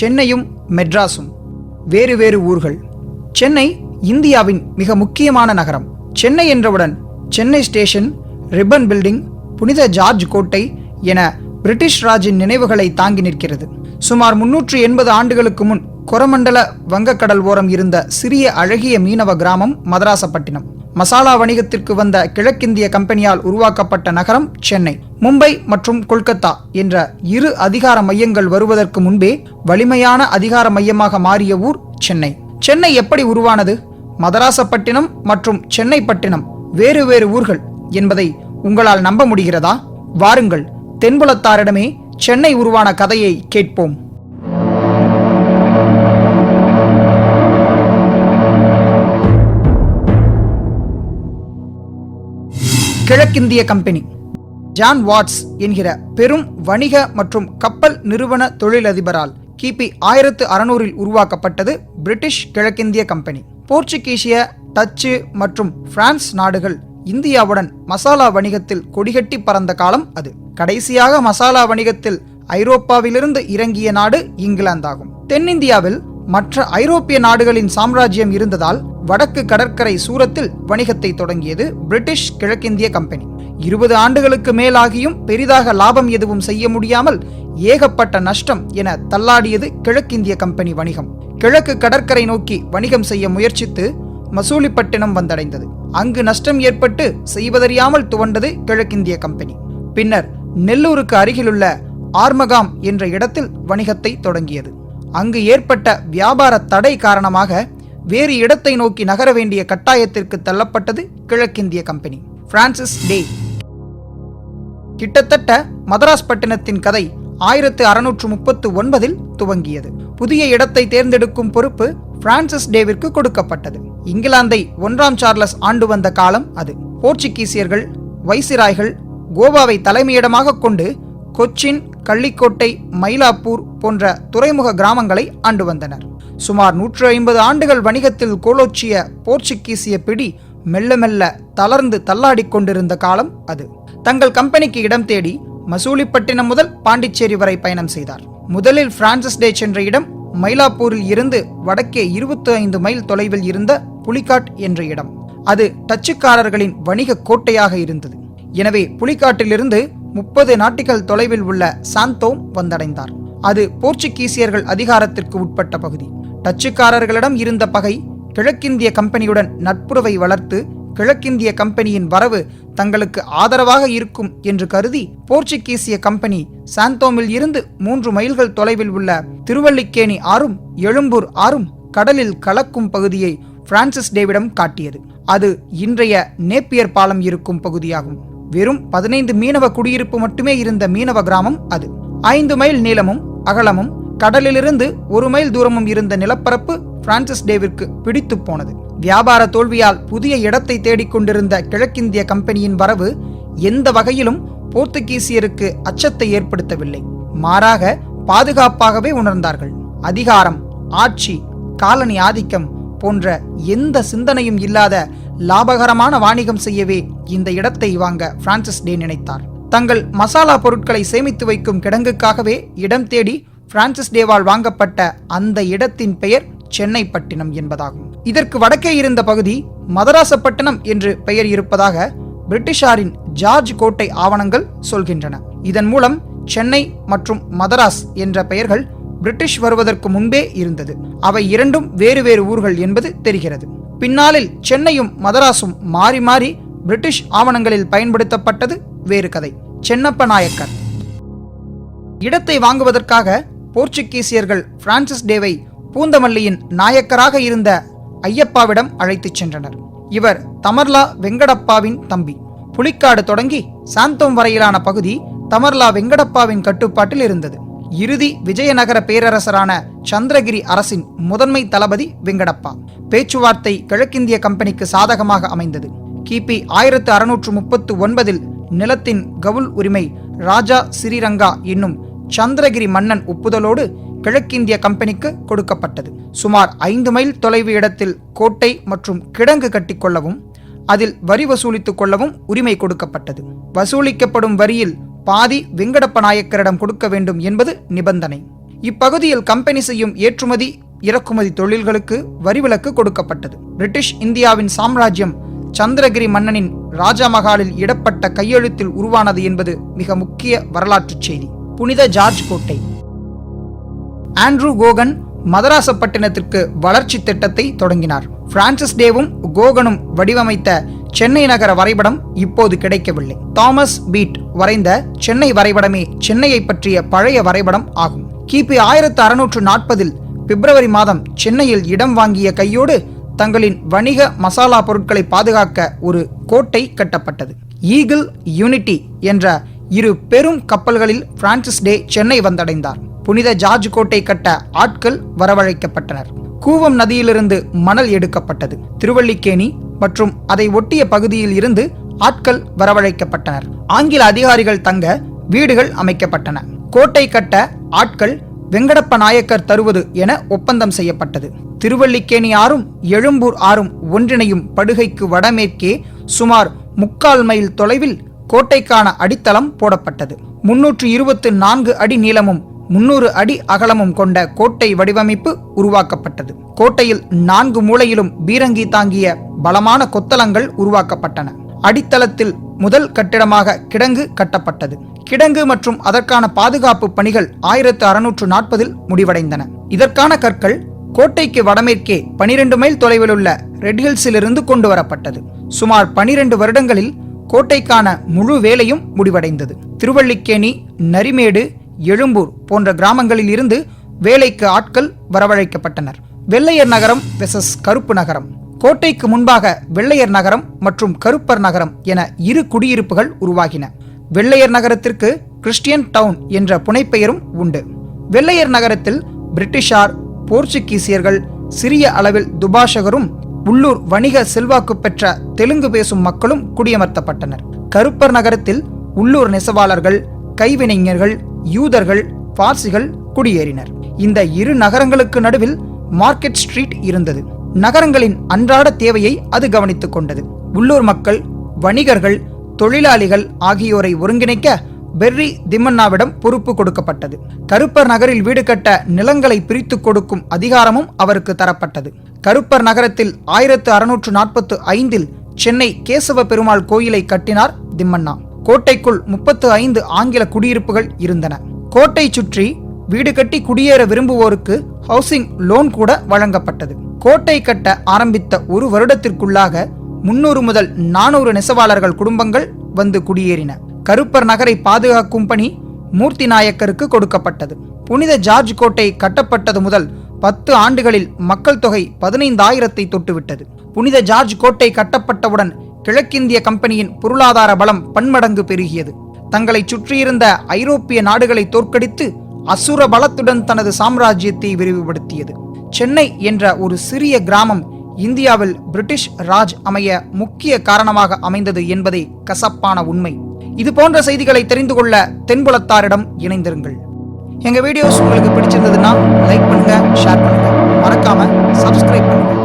சென்னையும் மெட்ராஸும். வேறு வேறு ஊர்கள். சென்னை இந்தியாவின் மிக முக்கியமான நகரம். சென்னை என்றவுடன் சென்னை ஸ்டேஷன் ரிப்பன் பில்டிங் புனித ஜார்ஜ் கோட்டை என பிரிட்டிஷ் ராஜின் நினைவுகளை தாங்கி நிற்கிறது. சுமார் முன்னூற்று எண்பது ஆண்டுகளுக்கு முன் கொரமண்டல வங்கக்கடல் ஓரம் இருந்த சிறிய அழகிய மீனவ கிராமம் மதராசப்பட்டினம். மசாலா வணிகத்திற்கு வந்த கிழக்கிந்திய கம்பெனியால் உருவாக்கப்பட்ட நகரம் சென்னை. மும்பை மற்றும் கொல்கத்தா என்ற இரு அதிகார மையங்கள் வருவதற்கு முன்பே வலிமையான அதிகார மையமாக மாறிய ஊர் சென்னை. சென்னை எப்படி உருவானது? மதராசப்பட்டினம் மற்றும் சென்னை பட்டினம் வேறு வேறு ஊர்கள் என்பதை உங்களால் நம்ப முடிகிறதா? வாருங்கள் தென்புலத்தாரிடமே சென்னை உருவான கதையை கேட்போம். கிழக்கிந்திய கம்பெனி. ஜான் வாட்ஸ் என்கிற பெரும் வணிக மற்றும் கப்பல் நிறுவன தொழிலதிபரால் கிபி ஆயிரத்து அறுநூறில் உருவாக்கப்பட்டது பிரிட்டிஷ் கிழக்கிந்திய கம்பெனி. போர்ச்சுகீசிய டச்சு மற்றும் பிரான்ஸ் நாடுகள் இந்தியாவுடன் மசாலா வணிகத்தில் கொடிகட்டி பறந்த காலம் அது. கடைசியாக மசாலா வணிகத்தில் ஐரோப்பாவிலிருந்து இறங்கிய நாடு இங்கிலாந்தாகும். தென்னிந்தியாவில் மற்ற ஐரோப்பிய நாடுகளின் சாம்ராஜ்யம் இருந்ததால் வடக்கு கடற்கரை சூரத்தில் வணிகத்தை தொடங்கியது பிரிட்டிஷ் கிழக்கிந்திய கம்பெனி. இருபது ஆண்டுகளுக்கு மேலாகியும் பெரிதாக லாபம் எதுவும் செய்ய முடியாமல் ஏகப்பட்ட நஷ்டம் என தள்ளாடியது கிழக்கிந்திய கம்பெனி வணிகம். கிழக்கு கடற்கரை நோக்கி வணிகம் செய்ய முயற்சித்து மசூலிப்பட்டினம் வந்தடைந்தது. அங்கு நஷ்டம் ஏற்பட்டு செய்வதறியாமல் துவண்டது கிழக்கிந்திய கம்பெனி. பின்னர் நெல்லூருக்கு அருகிலுள்ள ஆர்மகாம் என்ற இடத்தில் வணிகத்தை தொடங்கியது. அங்கு ஏற்பட்ட வியாபார தடை காரணமாக வேறு இடத்தை நோக்கி நகர வேண்டிய கட்டாயத்திற்கு தள்ளப்பட்டது கிழக்கிந்திய கம்பெனி. பிரான்சிஸ் டே கிட்டத்தட்ட மதராஸ் பட்டினத்தின் கதை ஆயிரத்து அறுநூற்று முப்பத்து ஒன்பதில் துவங்கியது. புதிய இடத்தை தேர்ந்தெடுக்கும் பொறுப்பு பிரான்சிஸ் டேவிற்கு கொடுக்கப்பட்டது. இங்கிலாந்தை ஒன்றாம் சார்லஸ் ஆண்டு வந்த காலம் அது. போர்ச்சுகீசியர்கள் வைசிராய்கள் கோவாவை தலைமையிடமாக கொண்டு கொச்சின் கள்ளிக்கோட்டை மயிலாப்பூர் போன்ற துறைமுக கிராமங்களை ஆண்டு வந்தனர். சுமார் நூற்று ஐம்பது ஆண்டுகள் வணிகத்தில் கோலோச்சிய போர்ச்சுகீசிய பிடி மெல்ல மெல்ல தளர்ந்து தள்ளாடிக் கொண்டிருந்த காலம் அது. தங்கள் கம்பெனிக்கு இடம் தேடி மசூலிப்பட்டினம் முதல் பாண்டிச்சேரி வரை பயணம் செய்தார். முதலில் பிரான்சிஸ் டே சென்ற இடம் மயிலாப்பூரில் இருந்து வடக்கே இருபத்தி ஐந்து மைல் தொலைவில் இருந்த புலிகாட் என்ற இடம். அது டச்சுக்காரர்களின் வணிக கோட்டையாக இருந்தது. எனவே புலிகாட்டிலிருந்து முப்பது நாட்டுகள் தொலைவில் உள்ள சாந்தோம் வந்தடைந்தார். அது போர்ச்சுகீசியர்கள் அதிகாரத்திற்கு உட்பட்ட பகுதி. டச்சுக்காரர்களிடம் இருந்த பகை கிழக்கிந்திய கம்பெனியுடன் நட்புறவை வளர்த்து கிழக்கிந்திய கம்பெனியின் வரவு தங்களுக்கு ஆதரவாக இருக்கும் என்று கருதி போர்ச்சுகீசிய கம்பெனி சாந்தோமில் இருந்து மூன்று மைல்கள் தொலைவில் உள்ள திருவல்லிக்கேணி ஆறும் எழும்பூர் ஆறும் கடலில் கலக்கும் பகுதியை பிரான்சிஸ் டேவிடம் காட்டியது. அது இன்றைய நேப்பியர் பாலம் இருக்கும் பகுதியாகும். வெறும் பதினைந்து மீனவ குடியிருப்பு மட்டுமே இருந்த மீனவ கிராமம் அது. ஐந்து மைல் நீளமும் அகலமும் கடலிலிருந்து ஒரு மைல் தூரமும் இருந்த நிலப்பரப்பு பிரான்சிஸ் டேவிற்கு பிடித்து போனது. வியாபார தோல்வியால் புதிய இடத்தை தேடிக்கொண்டிருந்த கிழக்கிந்திய கம்பெனியின் வரவு எந்த வகையிலும் போர்த்துகீசியருக்கு அச்சத்தை ஏற்படுத்தவில்லை. மாறாக பாதுகாப்பாகவே உணர்ந்தார்கள். அதிகாரம் ஆட்சி காலனி ஆதிக்கம் போன்ற எந்த சிந்தனையும் இல்லாத லாபகரமான வாணிகம் செய்யவே இந்த இடத்தை வாங்க பிரான்சிஸ் டே நினைத்தார். தங்கள் மசாலா பொருட்களை சேமித்து வைக்கும் கிடங்குக்காகவே இடம் தேடி பிரான்சிஸ் டேவால் வாங்கப்பட்ட அந்த இடத்தின் பெயர் சென்னை பட்டினம் என்பதாகும். இதற்கு வடக்கே இருந்த பகுதி மதராசப்பட்டினம் என்று பெயர் இருப்பதாக பிரிட்டிஷாரின் ஜார்ஜ் கோட்டை ஆவணங்கள் சொல்கின்றன. இதன் மூலம் சென்னை மற்றும் மதராஸ் என்ற பெயர்கள் பிரிட்டிஷ் வருவதற்கு முன்பே இருந்தது. அவை இரண்டும் வேறு வேறு ஊர்கள் என்பது தெரிகிறது. பின்னாளில் சென்னையும் மதராசும் மாறி மாறி பிரிட்டிஷ் ஆவணங்களில் பயன்படுத்தப்பட்டது வேறு கதை. சென்னப்ப நாயக்கர். இடத்தை வாங்குவதற்காக போர்ச்சுகீசியர்கள் பிரான்சிஸ் டேவை பூந்தமல்லியின் நாயக்கராக இருந்த ஐயப்பாவிடம் அழைத்துச் சென்றனர். இவர் தமர்லா வெங்கடப்பாவின் தம்பி. புலிக்காடு தொடங்கி சாந்தோம் வரையிலான பகுதி தமர்லா வெங்கடப்பாவின் கட்டுப்பாட்டில் இருந்தது. இறுதி விஜயநகர பேரரசரான சந்திரகிரி அரசின் முதன்மை தளபதி வெங்கடப்பா. பேச்சுவார்த்தை கிழக்கிந்திய கம்பெனிக்கு சாதகமாக அமைந்தது. கிபி ஆயிரத்து அறுநூற்று முப்பத்து ஒன்பதில் நிலத்தின் கவுல் உரிமை ராஜா ஸ்ரீரங்கா என்னும் சந்திரகிரி மன்னன் ஒப்புதலோடு கிழக்கிந்திய கம்பெனிக்கு கொடுக்கப்பட்டது. சுமார் ஐந்து மைல் தொலைவு இடத்தில் கோட்டை மற்றும் கிடங்கு கட்டிக்கொள்ளவும் அதில் வரி வசூலித்துக் கொள்ளவும் உரிமை கொடுக்கப்பட்டது. வசூலிக்கப்படும் வரியில் பாதி வெங்கடப்ப நாயக்கரிடம் கொடுக்க வேண்டும் என்பது நிபந்தனை. இப்பகுதியில் கம்பெனி செய்யும் ஏற்றுமதி இறக்குமதி தொழில்களுக்கு வரிவிலக்கு கொடுக்கப்பட்டது. பிரிட்டிஷ் இந்தியாவின் சாம்ராஜ்யம் சந்திரகிரி மன்னனின் ராஜமகாலில் இடப்பட்ட கையெழுத்தில் உருவானது என்பது மிக முக்கிய வரலாற்றுச் செய்தி. புனித ஜார்ஜ் கோட்டை. ஆண்ட்ரூ கோகன் மதராசப்பட்டினத்திற்கு வளர்ச்சி திட்டத்தை தொடங்கினார். பிரான்சிஸ் டேவும் கோகனும் வடிவமைத்த சென்னை நகர வரைபடம் இப்போது கிடைக்கவில்லை. தாமஸ் பீட் வரைந்த சென்னை வரைபடமே சென்னையை பற்றிய பழைய வரைபடம் ஆகும். கிபி ஆயிரத்து அறுநூற்று நாற்பதில் பிப்ரவரி மாதம் சென்னையில் இடம் வாங்கிய கையோடு தங்களின் வணிக மசாலா பொருட்களை பாதுகாக்க ஒரு கோட்டை கட்டப்பட்டது. ஈகிள் யூனிட்டி என்ற இரு பெரும் கப்பல்களில் பிரான்சிஸ் டே சென்னை வந்தடைந்தார். புனித ஜார்ஜ் கோட்டை கட்ட ஆட்கள் வரவழைக்கப்பட்டனர். கூவம் நதியிலிருந்து மணல் எடுக்கப்பட்டது. திருவள்ளிக்கேணி மற்றும் அதை ஒட்டிய பகுதியில் இருந்து ஆட்கள் வரவழைக்கப்பட்டனர். ஆங்கில அதிகாரிகள் தங்க வீடுகள் அமைக்கப்பட்டன. கோட்டை கட்ட ஆட்கள் வெங்கடப்ப நாயக்கர் தருவது என ஒப்பந்தம் செய்யப்பட்டது. திருவல்லிக்கேணி ஆறும் எழும்பூர் ஆறும் ஒன்றிணையும் படுகைக்கு வடமேற்கே சுமார் முக்கால் மைல் தொலைவில் கோட்டைக்கான அடித்தளம் போடப்பட்டது. முன்னூற்று இருபத்து நான்கு அடி நீளமும் முன்னூறு அடி அகலமும் கொண்ட கோட்டை வடிவமைப்பு உருவாக்கப்பட்டது. கோட்டையில் நான்கு மூலையிலும் பீரங்கி தாங்கிய பலமான கொத்தளங்கள் உருவாக்கப்பட்டன. அடித்தளத்தில் முதல் கட்டிடமாக கிடங்கு கட்டப்பட்டது. கிடங்கு மற்றும் அதற்கான பாதுகாப்பு பணிகள் ஆயிரத்து அறுநூற்று நாற்பதில் முடிவடைந்தன. இதற்கான கற்கள் கோட்டைக்கு வடமேற்கே பனிரெண்டு மைல் தொலைவில் உள்ள ரெட் ஹில்ஸிலிருந்து கொண்டு வரப்பட்டது சுமார் பனிரெண்டு வருடங்களில் கோட்டைக்கான முழு வேலையும் முடிவடைந்தது. திருவள்ளிக்கேணி நரிமேடு எழும்பூர் போன்ற கிராமங்களில் இருந்து வேலைக்கு ஆட்கள் வரவழைக்கப்பட்டனர். வெள்ளையர் நகரம் வெசஸ் கருப்பு நகரம். கோட்டைக்கு முன்பாக வெள்ளையர் நகரம் மற்றும் கருப்பர் நகரம் என இரு குடியிருப்புகள் உருவாகின. வெள்ளையர் நகரத்திற்கு கிறிஸ்டியன் டவுன் என்ற புனைப்பெயரும் உண்டு. வெள்ளையர் நகரத்தில் பிரிட்டிஷார் போர்ச்சுகீசியர்கள் சிறிய அளவில் துபாஷகரும் உள்ளூர் வணிக செல்வாக்கு பெற்ற தெலுங்கு பேசும் மக்களும் குடியமர்த்தப்பட்டனர். கருப்பர் நகரத்தில் உள்ளூர் நெசவாளர்கள் கைவினைஞர்கள் யூதர்கள் பார்சிகள் குடியேறினர். இந்த இரு நகரங்களுக்கு நடுவில் மார்க்கெட் ஸ்ட்ரீட் இருந்தது. நகரங்களின் அன்றாட தேவையை அது கவனித்துக் கொண்டது. உள்ளூர் மக்கள் வணிகர்கள் தொழிலாளிகள் ஆகியோரை ஒருங்கிணைக்க பெர்ரி திம்மன்னாவிடம் பொறுப்பு கொடுக்கப்பட்டது. கருப்பர் நகரில் வீடு கட்ட நிலங்களை பிரித்து கொடுக்கும் அதிகாரமும் அவருக்கு தரப்பட்டது. கருப்பர் நகரத்தில் ஆயிரத்து அறுநூற்று நாற்பத்து ஐந்தில் சென்னை கேசவ பெருமாள் கோயிலை கட்டினார் திம்மண்ணா கோட்டைக்குள் முப்பத்து ஐந்து ஆங்கில குடியிருப்புகள் இருந்தன. கோட்டை சுற்றி வீடு கட்டி குடியேற விரும்புவோருக்கு ஹவுசிங் லோன் கூட வழங்கப்பட்டது. கோட்டை கட்ட ஆரம்பித்த ஒரு வருடத்திற்குள்ளாக முன்னூறு முதல் நானூறு நெசவாளர்கள் குடும்பங்கள் வந்து குடியேறின. கருப்பர் நகரை பாதுகாக்கும் பணி மூர்த்தி நாயக்கருக்கு கொடுக்கப்பட்டது. புனித ஜார்ஜ் கோட்டை கட்டப்பட்டது முதல் பத்து ஆண்டுகளில் மக்கள் தொகை பதினைந்தாயிரத்தை தொட்டுவிட்டது. புனித ஜார்ஜ் கோட்டை கட்டப்பட்டவுடன் கிழக்கிந்திய கம்பெனியின் பொருளாதார பலம் பன்மடங்கு பெருகியது. தங்களை சுற்றியிருந்த ஐரோப்பிய நாடுகளை தோற்கடித்து அசுர பலத்துடன் தனது சாம்ராஜ்யத்தை விரிவுபடுத்தியது. சென்னை என்ற ஒரு சிறிய கிராமம் இந்தியாவில் பிரிட்டிஷ் ராஜ் அமைய முக்கிய காரணமாக அமைந்தது என்பதே கசப்பான உண்மை. இது போன்ற செய்திகளை தெரிந்து கொள்ள தென்புலத்தாரிடம் இணைந்திருங்கள். எங்க வீடியோஸ் உங்களுக்கு பிடிச்சிருந்ததுன்னா லைக் பண்ணுங்க ஷேர் பண்ணுங்க. மறக்காம சப்ஸ்கிரைப் பண்ணுங்க.